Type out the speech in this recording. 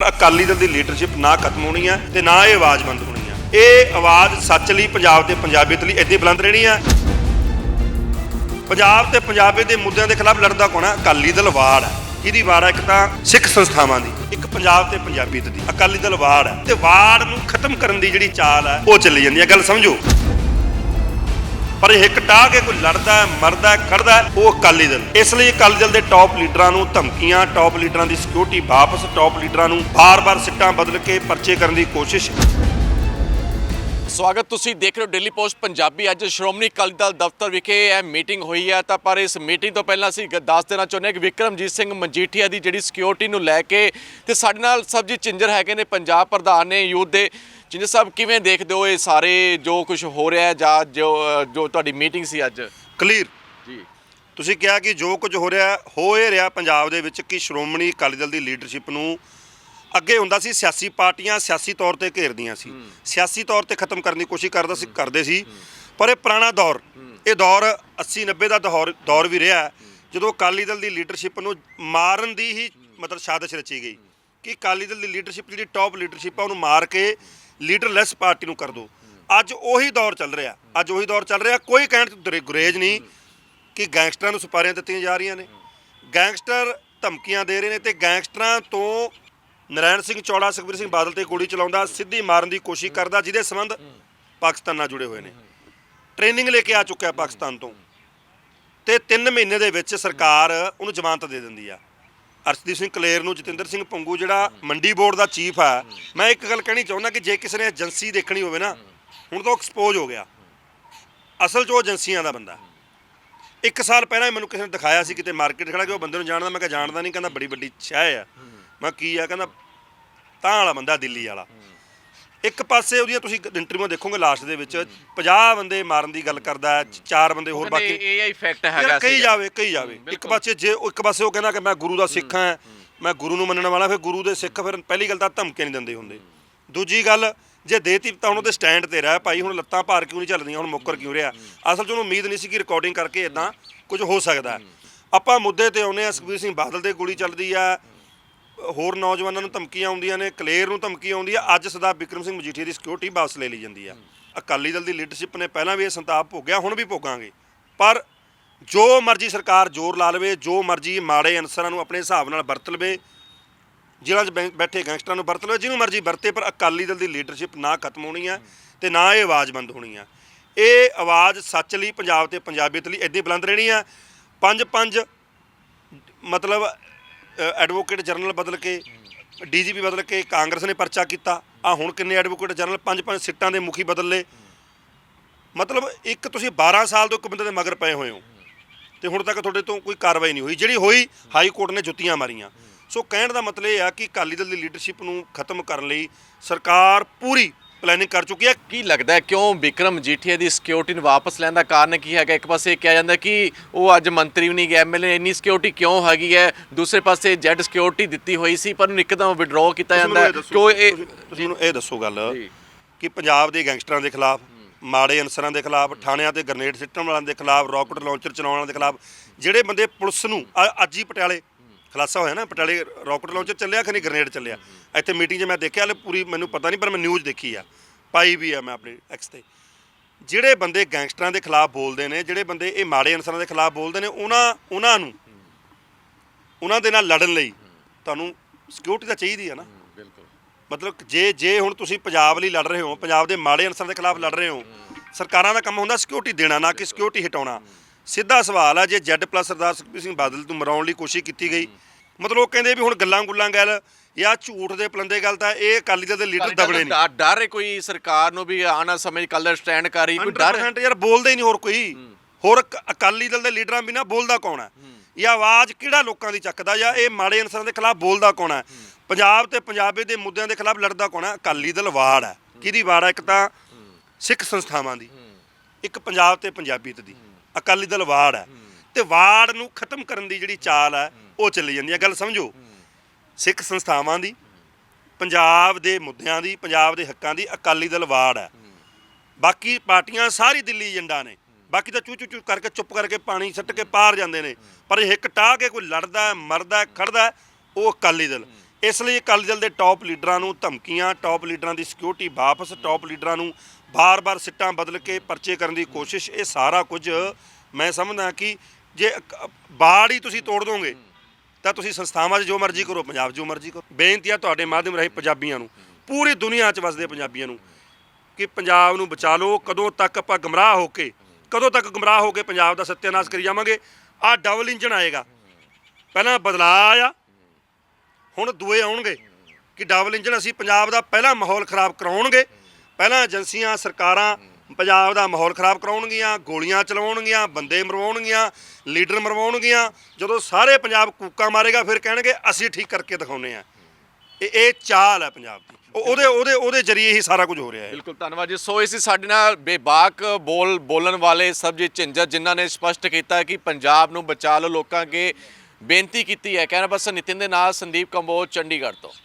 ਅਕਾਲੀ ਦਲ ਦੀ ਲੀਡਰਸ਼ਿਪ ਨਾ ਖਤਮ ਹੋਣੀ ਹੈ ਤੇ ਨਾ ਇਹ ਆਵਾਜ਼ ਬੰਦ ਹੋਣੀ ਹੈ ਇਹ ਆਵਾਜ਼ ਸੱਚ ਲਈ, ਪੰਜਾਬ ਤੇ ਪੰਜਾਬੀਅਤ ਲਈ ਇੱਦਾਂ ਬੁਲੰਦ ਰਹਿਣੀ ਹੈ ਪੰਜਾਬ ਤੇ ਪੰਜਾਬੀ ਦੇ ਮੁੱਦਿਆਂ ਦੇ ਖਿਲਾਫ ਲੜਦਾ ਕੌਣ ਹੈ ਅਕਾਲੀ ਦਲ ਵਾੜ ਹੈ ਇਹਦੀ ਵਾੜ ਹੈ ਇੱਕ ਤਾਂ ਸਿੱਖ ਸੰਸਥਾਵਾਂ ਦੀ, ਇੱਕ ਪੰਜਾਬ ਤੇ ਪੰਜਾਬੀਅਤ ਦੀ। ਅਕਾਲੀ ਦਲ ਵਾੜ ਹੈ ਤੇ ਵਾੜ ਨੂੰ ਖਤਮ ਕਰਨ ਦੀ ਜਿਹੜੀ ਚਾਲ ਹੈ ਉਹ ਚੱਲੀ ਜਾਂਦੀ ਹੈ ਗੱਲ ਸਮਝੋ। ਪਰ ਇੱਕ ਟਾਹ ਕੇ ਕੋਈ ਲੜਦਾ ਹੈ, ਮਰਦਾ ਹੈ, ਖੜਦਾ ਹੈ, ਉਹ ਅਕਾਲੀ ਦਲ। ਇਸ ਲਈ ਅਕਾਲੀ ਦਲ ਦੇ ਟੌਪ ਲੀਡਰਾਂ ਨੂੰ ਧਮਕੀਆਂ ਟੌਪ ਲੀਡਰਾਂ ਦੀ ਸਿਕਿਉਰਿਟੀ ਵਾਪਸ ਟੌਪ ਲੀਡਰਾਂ ਨੂੰ ਬਾਰ-ਬਾਰ ਸਿੱਟਾਂ ਬਦਲ ਕੇ ਪਰਚੇ ਕਰਨ ਦੀ ਕੋਸ਼ਿਸ਼। ਸਵਾਗਤ ਤੁਸੀਂ ਦੇਖ ਰਹੇ ਹੋ ਡੇਲੀ ਪੋਸਟ ਪੰਜਾਬੀ। ਅੱਜ ਸ਼੍ਰੋਮਣੀ ਅਕਾਲੀ ਦਲ ਦਫ਼ਤਰ ਵਿਖੇ ਇਹ ਮੀਟਿੰਗ ਹੋਈ ਹੈ ਤਾਂ ਪਰ ਇਸ ਮੀਟਿੰਗ ਤੋਂ ਪਹਿਲਾਂ ਅਸੀਂ ਗ- ਦੱਸ ਦੇਣਾ ਚਾਹੁੰਦੇ ਹਾਂ ਕਿ ਵਿਕਰਮਜੀਤ ਸਿੰਘ ਮਜੀਠੀਆ ਦੀ ਜਿਹੜੀ ਸਿਕਿਉਰਿਟੀ ਨੂੰ ਲੈ ਕੇ ਤੇ ਸਾਡੇ ਨਾਲ ਸਬਜੀ ਚਿੰਜਰ ਹੈਗੇ ਨੇ ਪੰਜਾਬ ਪ੍ਰਧਾਨ ਨੇ ਯੂਥ ਦੇ। ਚਿੰਜਰ ਸਾਹਿਬ ਕਿਵੇਂ ਦੇਖਦੇ ਹੋ ਇਹ ਸਾਰੇ ਜੋ ਕੁਝ ਹੋ ਰਿਹਾ ਜਾਂ ਜੋ ਜੋ ਤੁਹਾਡੀ ਮੀਟਿੰਗ ਸੀ ਅੱਜ? ਕਲੀਅਰ। ਜੀ। ਤੁਸੀਂ ਕਿਹਾ ਕਿ ਜੋ ਕੁਝ ਹੋ ਰਿਹਾ ਹੋ ਇਹ ਰਿਹਾ ਪੰਜਾਬ ਦੇ ਵਿੱਚ ਕਿ ਸ਼੍ਰੋਮਣੀ ਅਕਾਲੀ ਦਲ ਦੀ ਲੀਡਰਸ਼ਿਪ ਨੂੰ ਅੱਗੇ ਹੁੰਦਾ ਸੀ ਸਿਆਸੀ ਪਾਰਟੀਆਂ ਸਿਆਸੀ ਤੌਰ ਤੇ ਘੇਰਦੀਆਂ ਸੀ। ਸਿਆਸੀ ਤੌਰ ਤੇ ਖਤਮ ਕਰਨ ਦੀ ਕੋਸ਼ਿਸ਼ ਕਰਦਾ ਸੀ ਕਰਦੇ ਸੀ। ਪਰ ਇਹ ਪੁਰਾਣਾ ਦੌਰ ਇਹ ਦੌਰ 80 90 ਦਾ ਦੌਰ ਦੌਰ ਵੀ ਰਿਹਾ ਜਦੋਂ ਅਕਾਲੀ ਦਲ ਦੀ ਲੀਡਰਸ਼ਿਪ ਨੂੰ ਮਾਰਨ ਦੀ ਹੀ ਮਤਲਬ ਸਾਜ਼ਿਸ਼ ਰਚੀ ਗਈ ਕਿ ਅਕਾਲੀ ਦਲ ਦੀ ਲੀਡਰਸ਼ਿਪ ਜਿਹੜੀ ਟੌਪ ਲੀਡਰਸ਼ਿਪ ਆ ਉਹਨੂੰ ਮਾਰ ਕੇ ਲੀਡਰਲੈਸ ਪਾਰਟੀ ਨੂੰ ਕਰ ਦਿਓ ਅੱਜ ਉਹੀ ਦੌਰ ਚੱਲ ਰਿਹਾ। ਅੱਜ ਉਹੀ ਦੌਰ ਚੱਲ ਰਿਹਾ। ਕੋਈ ਕਹਿਣ ਤੋਂ ਗੁਰੇ- ਗੁਰੇਜ਼ ਨਹੀਂ ਕਿ ਗੈਂਗਸਟਰਾਂ ਨੂੰ ਸੁਪਾਰੀਆਂ ਦਿੱਤੀਆਂ ਜਾ ਰਹੀਆਂ ਨੇ। ਗੈਂਗਸਟਰ ਧਮਕੀਆਂ ਦੇ ਰਹੇ ਨੇ ਤੇ ਗੈਂਗਸਟਰਾਂ ਤੋਂ ਨਰੈਣ ਸਿੰਘ ਚੌੜਾ, ਸੁਖਬੀਰ ਸਿੰਘ ਬਾਦਲ ਤੇ ਗੋਲੀ ਚਲਾਉਂਦਾ, ਸਿੱਧੀ ਮਾਰਨ ਦੀ ਕੋਸ਼ਿਸ਼ ਕਰਦਾ, ਜਿਹਦੇ ਸੰਬੰਧ ਪਾਕਿਸਤਾਨ ਨਾਲ ਜੁੜੇ ਹੋਏ ਨੇ। ਟ੍ਰੇਨਿੰਗ ਲੈ ਕੇ ਆ ਚੁੱਕਿਆ ਪਾਕਿਸਤਾਨ ਤੋਂ। ਤੇ 3 ਮਹੀਨੇ ਦੇ ਵਿੱਚ ਸਰਕਾਰ ਉਹਨੂੰ ਜ਼ਮਾਨਤ ਦੇ ਦਿੰਦੀ ਆ। ਅਰਸ਼ਦੀਪ ਸਿੰਘ ਕਲੇਰ ਨੂੰ, ਜਤਿੰਦਰ ਸਿੰਘ ਪੰਗੂ, ਜਿਹੜਾ ਮੰਡੀ ਬੋਰਡ ਦਾ ਚੀਫ ਆ, ਮੈਂ ਇੱਕ ਗੱਲ ਕਹਿਣੀ ਚਾਹੁੰਦਾ ਕਿ ਜੇ ਕਿਸੇ ਨੇ ਏਜੰਸੀ ਦੇਖਣੀ ਹੋਵੇ ਨਾ, ਹੁਣ ਤਾਂ ਉਹ ਐਕਸਪੋਜ਼ ਹੋ ਗਿਆ। ਅਸਲ 'ਚ ਉਹ ਏਜੰਸੀਆਂ ਦਾ ਬੰਦਾ। ਇੱਕ ਸਾਲ ਪਹਿਲਾਂ ਮੈਨੂੰ ਕਿਸੇ ਨੇ ਦਿਖਾਇਆ ਸੀ, ਕਿਤੇ ਮਾਰਕੀਟ ਖੜਾ ਕਿ ਉਹ ਬੰਦੇ ਨੂੰ ਜਾਣਦਾ, ਮੈਂ ਕਿਹਾ ਜਾਣਦਾ ਨਹੀਂ, ਕਹਿੰਦਾ ਬੜੀ ਵੱਡੀ ਛਾਇ ਆ। ਮੈਂ ਕੀ ਆ, ਕਹਿੰਦਾ, ਤਾਂ ਵਾਲਾ ਬੰਦਾ, ਦਿੱਲੀ ਵਾਲਾ। ਇੱਕ ਪਾਸੇ ਉਹਦੀਆਂ ਤੁਸੀਂ ਇੰਟਰਵਿਊ ਦੇਖੋਗੇ ਲਾਸਟ ਦੇ ਵਿੱਚ 50 ਬੰਦੇ ਮਾਰਨ ਦੀ ਗੱਲ ਕਰਦਾ ਹੈ ਚਾਰ ਬੰਦੇ ਹੋਰ ਬਾਕੀ ਇਹ ਇਹ ਇਫੈਕਟ ਹੈਗਾ ਯਾਰ ਕਹੀ ਸੀਗਾ। ਜਾਵੇ ਕਹੀ ਜਾਵੇ ਇੱਕ ਬਿਲਕੁਲ। ਪਾਸੇ ਜੇ ਉਹ ਇੱਕ ਪਾਸੇ ਉਹ ਕਹਿੰਦਾ ਕਿ ਮੈਂ ਗੁਰੂ ਦਾ ਸਿੱਖ ਹਾਂ ਮੈਂ ਗੁਰੂ ਨੂੰ ਮੰਨਣ ਵਾਲਾ ਫਿਰ ਗੁਰੂ ਦੇ ਸਿੱਖ ਫਿਰ ਪਹਿਲੀ ਗੱਲ ਤਾਂ ਧਮਕੇ ਨਹੀਂ ਦਿੰਦੇ ਹੁੰਦੇ ਦੂਜੀ ਗੱਲ ਜੇ ਦੇਤੀ ਤਾਂ ਹੁਣ ਉਹਦੇ ਸਟੈਂਡ ਤੇ ਰਹਿ ਭਾਈ ਹੁਣ ਲੱਤਾਂ ਭਾਰ ਕਿਉਂ ਨਹੀਂ ਚੱਲਦੀਆਂ ਹੁਣ ਮੁੱਕਰ ਕਿਉਂ ਰਿਹਾ ਅਸਲ 'ਚ ਉਹਨੂੰ ਉਮੀਦ ਨਹੀਂ ਸੀ ਕਿ ਰਿਕਾਰਡਿੰਗ ਕਰਕੇ ਇਦਾਂ ਕੁਝ ਹੋ ਸਕਦਾ ਹੈ। ਆਪਾਂ ਮੁੱਦੇ ਤੇ ਆਉਨੇ ਆ ਸੁਖਬੀਰ ਸਿੰਘ ਬਾਦਲ ਤੇ ਗੋਲੀ ਚੱਲਦੀ ਆ ਹੋਰ ਨੌਜਵਾਨਾਂ ਨੂੰ ਧਮਕੀਆਂ ਆਉਂਦੀਆਂ ਨੇ, ਕਲੇਰ ਨੂੰ ਧਮਕੀ ਆਉਂਦੀ ਆ। ਅੱਜ ਸਦਾ ਵਿਕਰਮ ਸਿੰਘ ਮਜੀਠੀਆ ਦੀ ਸਿਕਿਉਰਿਟੀ ਵਾਪਸ ਲੈ ਲਈ ਜਾਂਦੀ ਆ। ਅਕਾਲੀ ਦਲ ਦੀ ਲੀਡਰਸ਼ਿਪ ਨੇ ਪਹਿਲਾਂ ਵੀ ਇਹ ਸੰਤਾਪ ਭੋਗਿਆ, ਹੁਣ ਵੀ ਭੋਗਾਂਗੇ। ਪਰ ਜੋ ਮਰਜ਼ੀ ਸਰਕਾਰ ਜ਼ੋਰ ਲਾ ਲਵੇ, ਜੋ ਮਰਜ਼ੀ ਮਾੜੇ ਅਨਸਰਾਂ ਨੂੰ ਆਪਣੇ ਹਿਸਾਬ ਨਾਲ ਵਰਤ ਲਵੇ ਜਿਹੜਾ 'ਚ ਬੈ- ਬੈਠੇ ਗੈਂਗਸਟਰਾਂ ਨੂੰ ਵਰਤ ਲਵੇ, ਜਿਹਨੂੰ ਮਰਜ਼ੀ ਵਰਤੇ, ਪਰ ਅਕਾਲੀ ਦਲ ਦੀ ਲੀਡਰਸ਼ਿਪ ਨਾ ਖਤਮ ਹੋਣੀ ਆ ਤੇ ਨਾ ਇਹ ਆਵਾਜ਼ ਬੰਦ ਹੋਣੀ ਆ। ਇਹ ਆਵਾਜ਼ ਸੱਚ ਲਈ, ਪੰਜਾਬ ਤੇ ਪੰਜਾਬੀਅਤ ਲਈ ਇੱਦਾਂ ਹੀ ਬੁਲੰਦ ਰਹਿਣੀ ਆ। ਪੰਜ ਪੰਜ ਮਤਲਬ ਐਡਵੋਕੇਟ ਜਨਰਲ ਬਦਲ ਕੇ ਡੀਜੀਪੀ ਬਦਲ ਕੇ, ਕਾਂਗਰਸ ਨੇ ਪਰਚਾ ਕੀਤਾ। ਆ ਹੁਣ ਕਿੰਨੇ ਐਡਵੋਕੇਟ ਜਨਰਲ ਪੰਜ ਪੰਜ ਸਿੱਟਾਂ ਦੇ ਮੁਖੀ ਬਦਲ ਲਏ। ਮਤਲਬ ਇੱਕ ਤੁਸੀਂ 12 ਸਾਲ ਤੋਂ ਇੱਕ ਬੰਦੇ ਦੇ ਮਗਰ ਪਏ ਹੋਏ ਹੋ। ਤੇ ਹੁਣ ਤੱਕ ਤੁਹਾਡੇ ਤੋਂ ਕੋਈ ਕਾਰਵਾਈ ਨਹੀਂ ਹੋਈ। ਜਿਹੜੀ ਹੋਈ, ਹਾਈ ਕੋਰਟ ਨੇ ਜੁੱਤੀਆਂ ਮਾਰੀਆਂ। ਸੋ ਕਹਿਣ ਦਾ ਮਤਲਬ ਇਹ ਆ ਕਿ ਅਕਾਲੀ ਦਲ ਦੀ ਲੀਡਰਸ਼ਿਪ ਨੂੰ ਖਤਮ ਕਰਨ ਲਈ ਸਰਕਾਰ ਪੂਰੀ ਪਲੈਨਿੰਗ ਕਰ ਚੁੱਕੀ ਹੈ। ਕੀ ਲੱਗਦਾ ਹੈ ਕਿਉਂ ਵਿਕਰਮ ਮਜੀਠੀਆ ਦੀ ਸਿਕਿਉਰਿਟੀ ਨੂੰ ਵਾਪਸ ਲੈਣ ਦਾ ਕਾਰਨ ਕੀ ਹੈਗਾ? ਇੱਕ ਪਾਸੇ ਕਿਹਾ ਜਾਂਦਾ ਕਿ ਉਹ ਅੱਜ ਮੰਤਰੀ ਵੀ ਨਹੀਂ ਗਿਆ। ਐਮਐਲਏ ਇੰਨੀ ਸਿਕਿਉਰਿਟੀ ਕਿਉਂ ਹੈਗੀ ਹੈ? ਦੂਸਰੇ ਪਾਸੇ ਜੈਡ ਸਿਕਿਉਰਿਟੀ ਦਿੱਤੀ ਹੋਈ ਸੀ ਪਰ ਉਹਨੂੰ ਇੱਕਦਮ ਵਿਡਰਾਅ ਕੀਤਾ ਜਾਂਦਾ ਹੈ। ਇਹ ਕਿਉਂ ਇਹ ਤੁਸੀਂ- ਮੈਨੂੰ ਇਹ ਦੱਸੋ ਗੱਲ। ਕਿ ਪੰਜਾਬ ਦੇ ਗੈਂਗਸਟਰਾਂ ਦੇ ਖਿਲਾਫ ਮਾੜੇ ਅਨਸਰਾਂ ਦੇ ਖਿਲਾਫ ਥਾਣਿਆਂ ਤੇ ਗ੍ਰਨੇਡ ਸਿੱਟਣ ਵਾਲਿਆਂ ਦੇ ਖਿਲਾਫ ਰਾਕਟ ਲਾਂਚਰ ਚਲਾਉਣ ਵਾਲਿਆਂ ਦੇ ਖਿਲਾਫ ਜਿਹੜੇ ਬੰਦੇ ਪੁਲਿਸ ਨੂੰ ਅੱਜ ਹੀ ਪਟਿਆਲੇ ਖਲਾਸਾ ਹੋਇਆ ਨਾ ਪਟਿਆਲੇ ਰਾਕਟ ਲਾਂਚਰ ਚੱਲਿਆ ਕਿ ਨਹੀਂ ਗ੍ਰਨੇਡ ਚੱਲਿਆ। ਇੱਥੇ ਮੀਟਿੰਗ 'ਚ ਮੈਂ ਦੇਖਿਆ ਹਲੇ ਪੂਰੀ ਮੈਨੂੰ ਪਤਾ ਨਹੀਂ ਪਰ ਮੈਂ ਨਿਊਜ਼ ਦੇਖੀ ਆ। ਪਾਈ ਵੀ ਆ ਮੈਂ ਆਪਣੇ ਐਕਸ ਤੇ। ਜਿਹੜੇ ਬੰਦੇ ਗੈਂਗਸਟਰਾਂ ਦੇ ਖਿਲਾਫ ਬੋਲਦੇ ਨੇ ਜਿਹੜੇ ਬੰਦੇ ਇਹ ਮਾੜੇ ਅਨਸਰਾਂ ਦੇ ਖਿਲਾਫ ਬੋਲਦੇ ਨੇ ਉਹਨਾਂ ਉਹਨਾਂ ਨੂੰ ਉਹਨਾਂ ਦੇ ਨਾਲ ਲੜਨ ਲਈ ਤੁਹਾਨੂੰ ਸਿਕਿਉਰਿਟੀ ਤਾਂ ਚਾਹੀਦੀ ਆ ਨਾ। ਬਿਲਕੁਲ। ਮਤਲਬ ਜੇ ਜੇ ਹੁਣ ਤੁਸੀਂ ਪੰਜਾਬ ਲਈ ਲੜ ਰਹੇ ਹੋ ਪੰਜਾਬ ਦੇ ਮਾੜੇ ਅਨਸਰਾਂ ਦੇ ਖਿਲਾਫ ਲੜ ਰਹੇ ਹੋ ਸਰਕਾਰਾਂ ਦਾ ਕੰਮ ਹੁੰਦਾ ਸਿਕਿਉਰਿਟੀ ਦੇਣਾ ਨਾ ਕਿ ਸਿਕਿਉਰਿਟੀ ਹਟਾਉਣਾ। ਸਿੱਧਾ ਸਵਾਲ ਆ ਜੇ ਜੈਡ ਪਲੱਸ ਸਰਦਾਰ ਸੁਖਬੀਰ ਸਿੰਘ ਬਾਦਲ ਨੂੰ ਮਰਾਉਣ ਲਈ ਕੋਸ਼ਿਸ਼ ਕੀਤੀ ਗਈ ਮਤਲਬ ਉਹ ਕਹਿੰਦੇ ਵੀ ਹੁਣ ਗੱਲਾਂ ਗੁੱਲਾਂ ਗੱਲ ਜਾਂ ਝੂਠ ਦੇ ਪਲੰਦੇ ਗੱਲ ਤਾਂ ਇਹ ਅਕਾਲੀ ਦਲ ਦੇ ਲੀਡਰ ਦਬਣੇ ਨਹੀਂ ਡਰ- ਹੈ ਕੋਈ ਸਰਕਾਰ ਨੂੰ ਵੀ ਆਣਾ ਸਮਝ ਕਲਰ ਸਟੈਂਡ ਕਰ ਰਹੀ ਕੋਈ ਡਰ ਹੈ? 100% ਯਾਰ ਬੋਲਦੇ ਹੀ ਨਹੀਂ ਹੋਰ ਕੋਈ। ਹੋਰ ਅਕ- ਅਕਾਲੀ ਦਲ ਦੇ ਲੀਡਰਾਂ ਬਿਨਾ ਬੋਲਦਾ ਕੌਣ ਹੈ? ਇਹ ਆਵਾਜ਼ ਕਿਹੜਾ ਲੋਕਾਂ ਦੀ ਚੱਕਦਾ ਜਾਂ ਇਹ ਮਾੜੇ ਅਨਸਰਾਂ ਦੇ ਖਿਲਾਫ ਬੋਲਦਾ ਕੌਣ ਹੈ? ਪੰਜਾਬ ਤੇ ਪੰਜਾਬੀ ਦੇ ਮੁੱਦਿਆਂ ਦੇ ਖਿਲਾਫ ਲੜਦਾ ਕੌਣ ਹੈ? ਅਕਾਲੀ ਦਲ ਵਾੜ ਹੈ। ਕਿਹਦੀ ਵਾੜ ਹੈ? ਇੱਕ ਤਾਂ ਸਿੱਖ ਸੰਸਥਾਵਾਂ ਦੀ ਇੱਕ ਪੰਜਾਬ ਤੇ ਪੰਜਾਬੀਅਤ ਦੀ। ਅਕਾਲੀ ਦਲ ਵਾੜ ਹੈ। ਤੇ ਵਾੜ ਨੂੰ ਖਤਮ ਕਰਨ ਦੀ ਜਿਹੜੀ ਚਾਲ ਹੈ ਉਹ ਚੱਲੀ ਜਾਂਦੀ ਹੈ। ਗੱਲ ਸਮਝੋ ਸਿੱਖ ਸੰਸਥਾਵਾਂ ਦੀ ਪੰਜਾਬ ਦੇ ਮੁੱਦਿਆਂ ਦੀ ਪੰਜਾਬ ਦੇ ਹੱਕਾਂ ਦੀ ਅਕਾਲੀ ਦਲ ਵਾੜ ਹੈ। ਬਾਕੀ ਪਾਰਟੀਆਂ ਸਾਰੀ ਦਿੱਲੀ ਏਜੰਡਾ ਨੇ। ਬਾਕੀ ਤਾਂ ਚੂ ਚੂ ਚੂ ਕਰਕੇ ਚੁੱਪ ਕਰਕੇ ਪਾਣੀ ਸੱਟ ਕੇ ਪਾਰ ਜਾਂਦੇ ਨੇ। ਪਰ ਇਹ ਹਿੱਕ ਟਾਹ ਕੇ ਕੋਈ ਲੜਦਾ ਮਰਦਾ ਖੜਦਾ ਉਹ ਅਕਾਲੀ ਦਲ। ਇਸ ਲਈ ਅਕਾਲੀ ਦਲ ਦੇ ਟੌਪ ਲੀਡਰਾਂ ਨੂੰ ਧਮਕੀਆਂ, ਟੌਪ ਲੀਡਰਾਂ ਦੀ ਸਿਕਿਉਰਿਟੀ ਵਾਪਸ, ਟੌਪ ਲੀਡਰਾਂ ਨੂੰ ਬਾਰ-ਬਾਰ ਸਿੱਟਾਂ ਬਦਲ ਕੇ ਪਰਚੇ ਕਰਨ ਦੀ ਕੋਸ਼ਿਸ਼, ਇਹ ਸਾਰਾ ਕੁਝ ਮੈਂ ਸਮਝਦਾ ਕਿ ਜੇ ਬਾੜ ਹੀ ਤੁਸੀਂ ਤੋੜ ਦੋਗੇ, ਤਾਂ ਤੁਸੀਂ ਸੰਸਥਾਵਾਂ 'ਚ ਜੋ ਮਰਜ਼ੀ ਕਰੋ, ਪੰਜਾਬ 'ਚ ਜੋ ਮਰਜ਼ੀ ਕਰੋ। ਬੇਨਤੀ ਆ ਤੁਹਾਡੇ ਮਾਧਿਅਮ ਰਾਹੀਂ ਪੰਜਾਬੀਆਂ ਨੂੰ, ਪੂਰੀ ਦੁਨੀਆ 'ਚ ਵਸਦੇ ਪੰਜਾਬੀਆਂ ਨੂੰ, ਕਿ ਪੰਜਾਬ ਨੂੰ ਬਚਾ ਲਓ। ਕਦੋਂ ਤੱਕ ਆਪਾਂ ਗਮਰਾਹ ਹੋ ਕੇ, ਕਦੋਂ ਤੱਕ ਗਮਰਾਹ ਹੋ ਕੇ ਪੰਜਾਬ ਦਾ ਸੱਤਿਆਨਾਸ਼ ਕਰੀ ਜਾਵਾਂਗੇ ਆ ਡਬਲ ਇੰਜਨ ਆਏਗਾ। ਪਹਿਲਾਂ ਬਦਲਾਅ ਆਇਆ ਹੁਣ ਦੂਏ ਆਉਣਗੇ ਕਿ ਡਬਲ ਇੰਜਨ ਅਸੀਂ ਪੰਜਾਬ ਦਾ ਪਹਿਲਾ ਮਾਹੌਲ ਖਰਾਬ ਕਰਾਉਣਗੇ। ਪਹਿਲਾਂ ਏਜੰਸੀਆਂ, ਸਰਕਾਰਾਂ ਪੰਜਾਬ ਦਾ ਮਾਹੌਲ ਖਰਾਬ ਕਰਾਉਣਗੀਆਂ, ਗੋਲੀਆਂ ਚਲਾਉਣਗੀਆਂ, ਬੰਦੇ ਮਰਵਾਉਣਗੀਆਂ, ਲੀਡਰ ਮਰਵਾਉਣਗੀਆਂ। ਜਦੋਂ ਸਾਰੇ ਪੰਜਾਬ ਕੂਕਾ ਮਾਰੇਗਾ, ਫਿਰ ਕਹਿਣਗੇ, ਅਸੀਂ ਠੀਕ ਕਰਕੇ ਦਿਖਾਉਨੇ ਆ ਇਹ ਇਹ ਚਾਲ ਹੈ ਪੰਜਾਬ ਦੀ। ਉਹਦੇ ਉਹਦੇ ਉਹਦੇ ਜਰੀਏ ਹੀ ਸਾਰਾ ਕੁਝ ਹੋ ਰਿਹਾ ਹੈ। ਬਿਲਕੁਲ, ਧੰਨਵਾਦ ਜੀ। ਸੋ, ਇਸ ਸਾਡੇ ਨਾਲ ਬੇਬਾਕ ਬੋਲ ਬੋਲਣ ਵਾਲੇ ਸਬਜੀਤ ਝਿੰਜਰ, ਜਿਨ੍ਹਾਂ ਨੇ ਸਪਸ਼ਟ ਕੀਤਾ ਕਿ ਪੰਜਾਬ ਨੂੰ ਬਚਾ ਲਓ ਲੋਕਾਂ ਅੱਗੇ। ਬੇਨਤੀ ਕੀਤੀ ਹੈ। ਕੈਮਰਾ ਪਰਸਨ ਨਿਤਿਨ ਦੇ ਨਾਲ ਸੰਦੀਪ ਕੰਬੋਜ ਚੰਡੀਗੜ੍ਹ ਤੋਂ।